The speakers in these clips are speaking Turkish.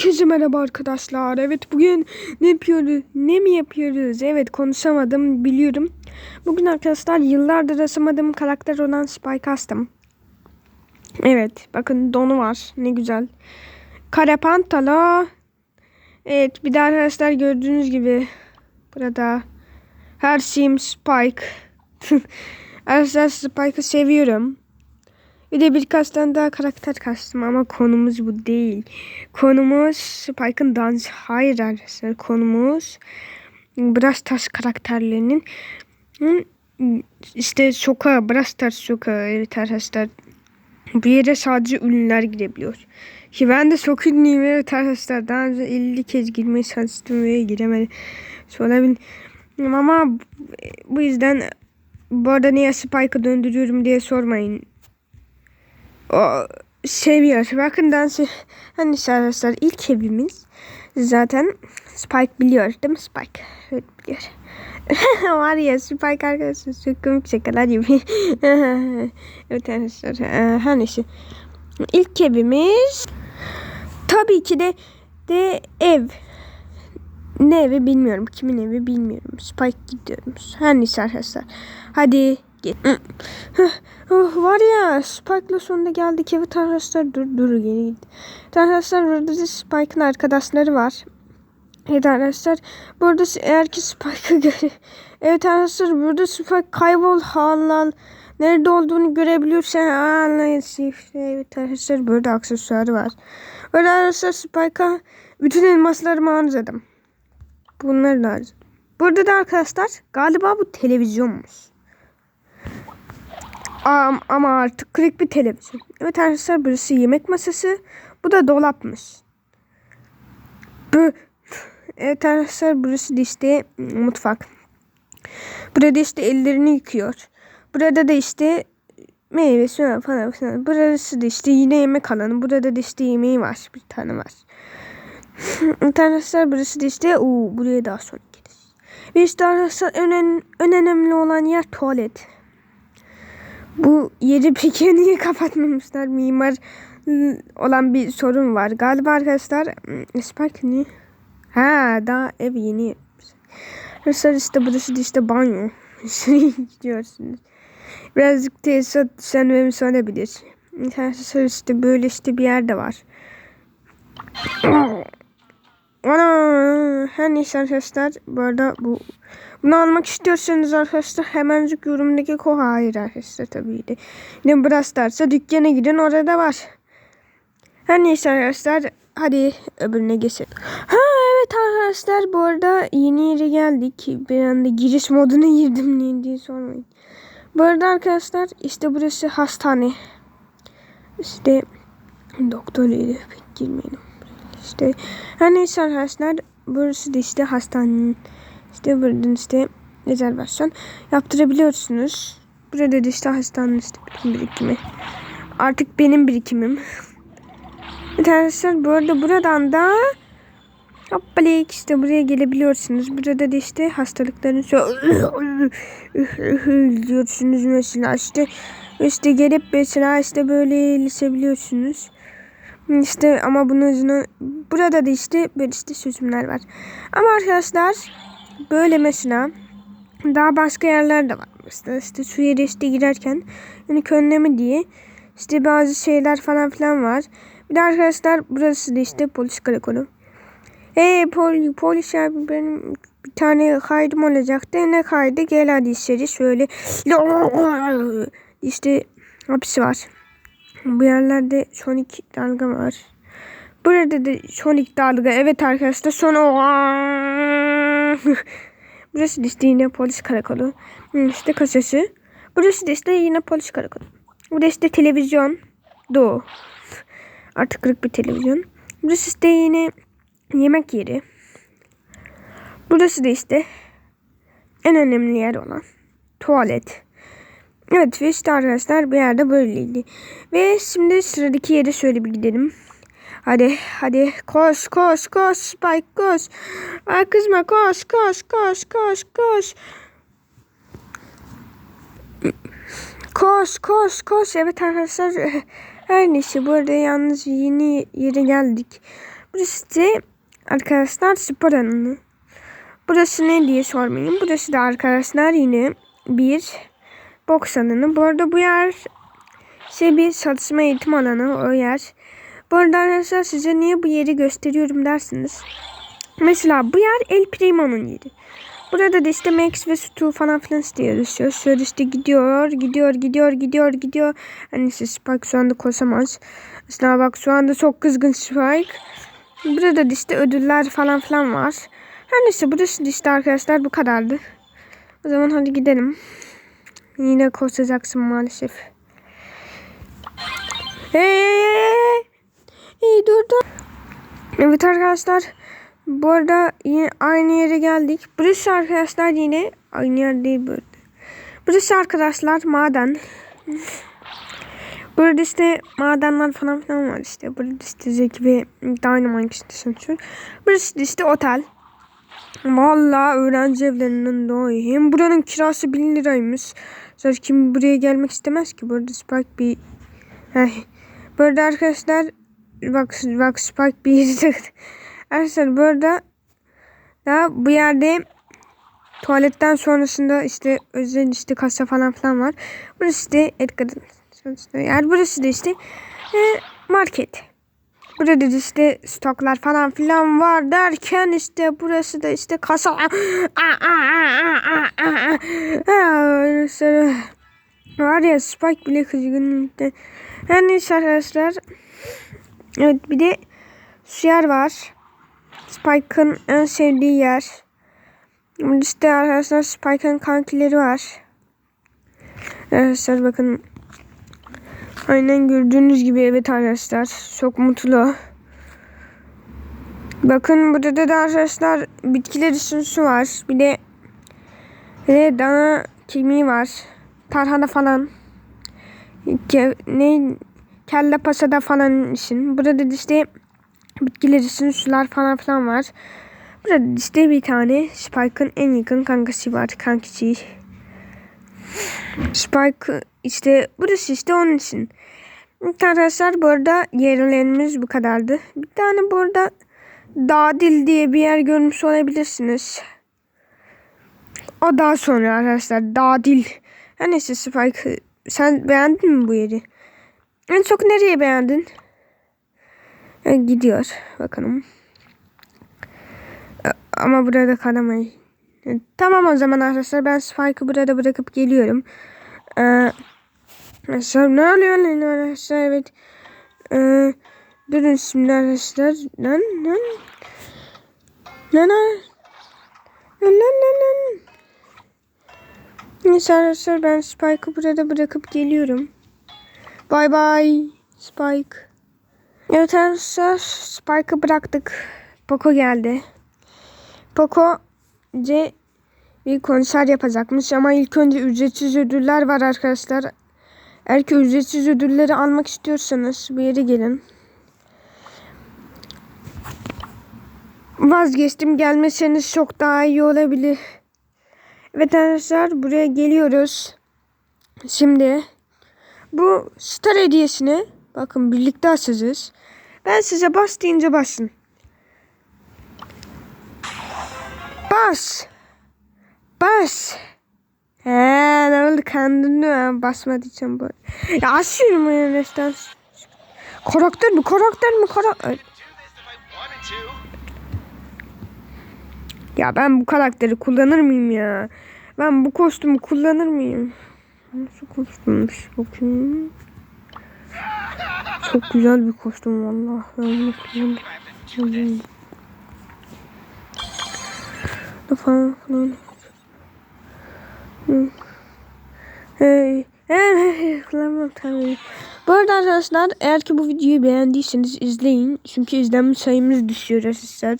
Herkese merhaba arkadaşlar. Evet bugün ne yapıyoruz? Ne mi yapıyoruz? Evet konuşamadım biliyorum. Bugün arkadaşlar yıllardır asamadığım karakter olan Spike astım. Evet bakın donu var. Ne güzel. Kare pantalo. Evet bir de arkadaşlar gördüğünüz gibi burada her şeyim Spike. arkadaşlar Spike'ı seviyorum. Bir de birkaç tane daha karakter kastım ama konumuz bu değil. Konumuz Spike'ın dans. Hayır arkadaşlar konumuz biraz taş karakterlerinin işte sokağa, biraz taş sokağa evet arkadaşlar. Bir yere sadece ünlüler girebiliyor. Ki ben de çok ünlüyüm evet arkadaşlar. Daha önce 50 kez girmeye çalıştım ve giremedim. Söyleyebilirim ama bu yüzden bu arada niye Spike'ı döndürüyorum diye sormayın o seviyor. Bakın dansı hani arkadaşlar ilk evimiz zaten Spike biliyor değil mi Spike? Evet biliyor. Var ya Spike arkadaşlar çok komik şakalar gibi. evet arkadaşlar hani şey. İlk evimiz tabii ki de de ev. Ne evi bilmiyorum. Kimin evi bilmiyorum. Spike gidiyorum. Her neyse arkadaşlar. Hadi. Oh, var ya Spike'la sonunda geldik. Evet arkadaşlar dur dur geri git. Arkadaşlar burada da Spike'ın arkadaşları var. Evet arkadaşlar burada eğer ki Spike'ı göre Evet arkadaşlar burada Spike kaybol halal nerede olduğunu görebiliyorsan anlayın Evet arkadaşlar burada aksesuarı var. Böyle arkadaşlar Spike'a bütün elmaslarımı harcadım. Bunları da harcadım. Burada da arkadaşlar galiba bu televizyonmuş. Ama, ama artık kırık bir televizyon. Evet arkadaşlar burası yemek masası. Bu da dolapmış. Bu Evet arkadaşlar burası da işte mutfak. Burada işte ellerini yıkıyor. Burada da işte meyve falan filan. Burası da işte yine yemek alanı. Burada da işte yemeği var. Bir tane var. arkadaşlar burası da işte o buraya daha sonra gideriz. Ve işte arkadaşlar en, en önemli olan yer tuvalet. Bu yeri peki niye kapatmamışlar? Mimar ıı, olan bir sorun var. Galiba arkadaşlar ıı, Spark ne? Ha daha ev yeni. Arkadaşlar işte burası da işte banyo. Gidiyorsunuz. Birazcık tesisat düzenlememiz olabilir. Arkadaşlar işte böyle işte bir yerde var. Ana her neyse arkadaşlar bu arada bu bunu almak istiyorsanız arkadaşlar hemencik yorumdaki ko hayır arkadaşlar tabii de. Yine Brawl Stars'a dükkana gidin orada var. Her neyse arkadaşlar hadi öbürüne geçelim. Ha evet arkadaşlar bu arada yeni yere geldik. Bir anda giriş moduna girdim niye diye sormayın. Bu arada arkadaşlar işte burası hastane. İşte doktor yeri pek girmeyelim. İşte her neyse arkadaşlar burası da işte hastanenin işte buradan işte rezervasyon yaptırabiliyorsunuz. Burada da işte hastanenin işte birikimi. Artık benim birikimim. Arkadaşlar bu arada buradan da Hoppalik işte buraya gelebiliyorsunuz. Burada da işte hastalıkların diyorsunuz mesela işte işte gelip mesela işte böyle lisebiliyorsunuz. İşte ama bunun yüzüne burada da işte böyle işte çözümler var. Ama arkadaşlar böyle mesela daha başka yerler de var. Mesela işte şu yere işte girerken yani önlemi diye işte bazı şeyler falan filan var. Bir de arkadaşlar burası da işte polis karakolu. Hey pol polis abi benim bir tane kaydım olacaktı. Ne kaydı? Gel hadi içeri şöyle. İşte hapisi var. Bu yerlerde Sonic dalga var. Burada da Sonic dalga. Evet arkadaşlar son o. Burası da işte yine polis karakolu. İşte kasası. Burası da işte yine polis karakolu. Bu da işte televizyon. Doğu. Artık kırık bir televizyon. Burası işte yine yemek yeri. Burası da işte en önemli yer olan tuvalet. Evet ve arkadaşlar bir yerde böyleydi. Ve şimdi sıradaki yere şöyle bir gidelim. Hadi hadi koş koş koş Spike koş. Ay kızma koş koş koş koş koş. Koş koş koş. Evet arkadaşlar her neyse bu arada yalnız yeni yere geldik. Burası de arkadaşlar spor alanı. Burası ne diye sormayın. Burası da arkadaşlar yine bir boks alanı. Bu arada bu yer şey bir çalışma eğitim alanı o yer. Bu arada arkadaşlar size niye bu yeri gösteriyorum dersiniz. Mesela bu yer El Primo'nun yeri. Burada da işte Max ve Stu falan filan işte yarışıyor. Şöyle işte gidiyor, gidiyor, gidiyor, gidiyor, gidiyor. Hani siz Spike şu anda koşamaz. Aslında bak şu anda çok kızgın Spike. Burada da işte ödüller falan filan var. Her neyse burası işte arkadaşlar bu kadardı. O zaman hadi gidelim. Yine koşacaksın maalesef. Hey. hey dur dur. Evet arkadaşlar. Bu arada yine aynı yere geldik. Burası arkadaşlar yine aynı yer değil böyle. Burası arkadaşlar maden. Burada işte madenler falan filan var işte. Burada işte Zeki ve Dynamite işte çalışıyor. Burası işte otel. Vallahi öğrenci evlerinden daha iyi. Hem buranın kirası 1000 liraymış. Zaten kim buraya gelmek istemez ki. Burada Spike bir... Heh. Burada arkadaşlar bak bak Spike bir yeri Arkadaşlar burada da bu yerde tuvaletten sonrasında işte özel işte kasa falan filan var. Burası da Edgar'ın yer. Burası da işte e, market. Burada da işte stoklar falan filan var derken işte burası da işte kasa. Var ya Spike bile kızgın. Her neyse arkadaşlar. Evet bir de şu yer var. Spike'ın en sevdiği yer. İşte arkadaşlar Spike'ın kankileri var. Arkadaşlar bakın. Aynen gördüğünüz gibi evet arkadaşlar. Çok mutlu. Bakın burada da arkadaşlar bitkiler için su var. Bir de bir de dana kemiği var. Tarhana falan. Ke, ne kelle pasada falan için. Burada da işte bitkiler için sular falan filan var. Burada işte bir tane Spike'ın en yakın kankası var. Kankici. Spike işte burası işte onun için. Arkadaşlar burada yerlerimiz bu kadardı. Bir tane burada Dadil diye bir yer görmüş olabilirsiniz. O daha sonra arkadaşlar Dadil. Her neyse Spike sen beğendin mi bu yeri? En çok nereye beğendin? E, gidiyor. Bakalım. E, ama burada kalamayız. E, tamam o zaman arkadaşlar ben Spike'ı burada bırakıp geliyorum. Ee, arkadaşlar ne oluyor lan arkadaşlar evet. Ee, durun şimdi arkadaşlar. Lan lan. Lan lan. Lan lan lan lan. Neyse arkadaşlar ben Spike'ı burada bırakıp geliyorum. Bye bye Spike. Evet arkadaşlar Spike'ı bıraktık. Poco geldi. Poco C bir konser yapacakmış ama ilk önce ücretsiz ödüller var arkadaşlar. Eğer ki ücretsiz ödülleri almak istiyorsanız bir yere gelin. Vazgeçtim gelmeseniz çok daha iyi olabilir. Evet arkadaşlar buraya geliyoruz. Şimdi bu star hediyesini bakın birlikte açacağız. Ben size bas deyince basın. Bas. Bas. He ne oldu kandın mı? Basma diyeceğim bu. Ya asıyorum o yerleşten. Karakter mi? Karakter mi? Karakter. Ya ben bu karakteri kullanır mıyım ya? Ben bu kostümü kullanır mıyım? Nasıl kostümmüş bakayım. Çok güzel bir kostüm bunu kullanırım. Falan falan. Hey. Bu arada arkadaşlar eğer ki bu videoyu beğendiyseniz izleyin. Çünkü izlenme sayımız düşüyor arkadaşlar.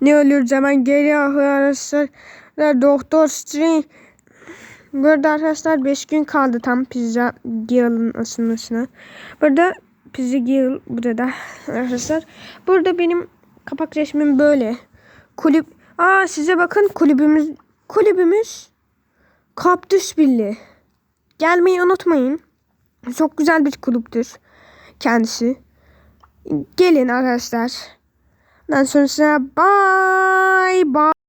Ne olur zaman geri arkadaşlar. Doktor Strange. Burada arkadaşlar 5 gün kaldı tam pizza Gale'ın asılmasına. Burada pizza Gale burada arkadaşlar. Burada benim kapak resmim böyle. Kulüp. Aa size bakın kulübümüz kulübümüz Kaptüs Birliği. Gelmeyi unutmayın. Çok güzel bir kulüptür kendisi. Gelin arkadaşlar. Ondan sonrasında bye bye.